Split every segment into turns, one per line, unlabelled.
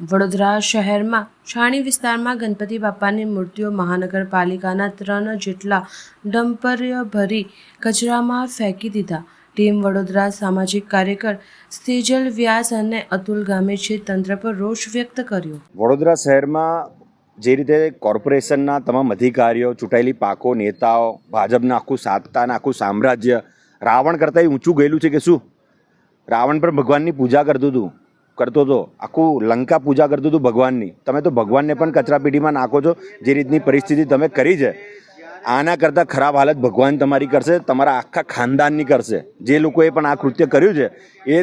વડોદરા શહેરમાં છાણી વિસ્તારમાં ગણપતિ બાપાની મૂર્તિઓ મહાનગરપાલિકાના ત્રણ જેટલા ડમ્પર્ય ભરી કચરામાં ફેંકી દીધા. ટીમ વડોદરા સામાજિક કાર્યકર સેજલ વ્યાસ અને અતુલ ગામેછે તંત્ર પર રોષ વ્યક્ત કર્યો.
વડોદરા શહેરમાં જે રીતે કોર્પોરેશનના તમામ અધિકારીઓ, ચૂંટાયેલી પાકો નેતાઓ, ભાજપના આખું સાતતાના આખું સામ્રાજ્ય રાવણ કરતાં ઊંચું ગયેલું છે કે શું? રાવણ પણ ભગવાનની પૂજા કરતું હતું. કરતો હતો. આખું લંકા પૂજા કરતું હતું ભગવાનની. તમે તો ભગવાનને પણ કચરાપેટીમાં નાખો છો, જે રીતની પરિસ્થિતિ તમે કરી છે. આના કરતાં ખરાબ હાલત ભગવાન તમારી કરશે, તમારા આખા ખાનદાનની કરશે. જે લોકોએ પણ આ કૃત્ય કર્યું છે, એ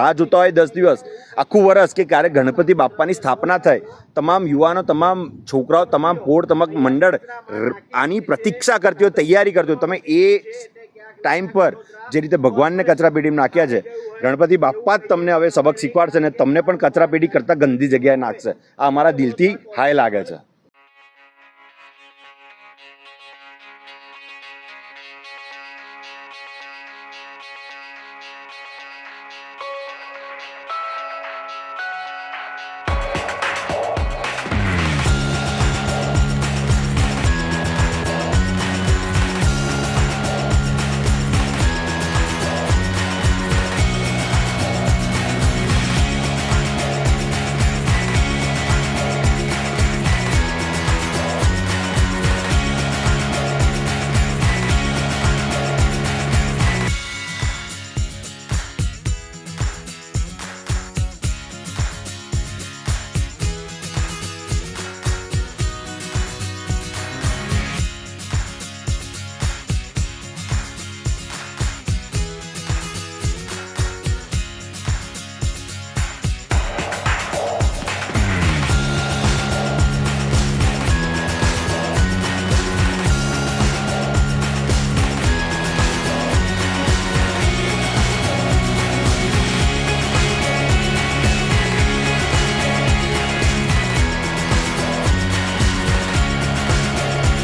રાહ જોતા હોય દસ દિવસ. આખું વર્ષ કે ક્યારે ગણપતિ બાપાની સ્થાપના થાય. તમામ યુવાનો, તમામ છોકરાઓ, તમામ પોળ, તમામ મંડળ આની પ્રતીક્ષા કરતી હોય, તૈયારી કરતી હોય. તમે એ ટાઈમ પર જે રીતે ભગવાનને કચરા પેઢીમાં નાખ્યા છે, ગણપતિ બાપ્પા જ તમને હવે સબક શીખવાડશે અને તમને પણ કચરા પેઢી કરતાં ગંદી જગ્યાએ નાખશે. આ અમારા દિલથી હાય લાગે છે.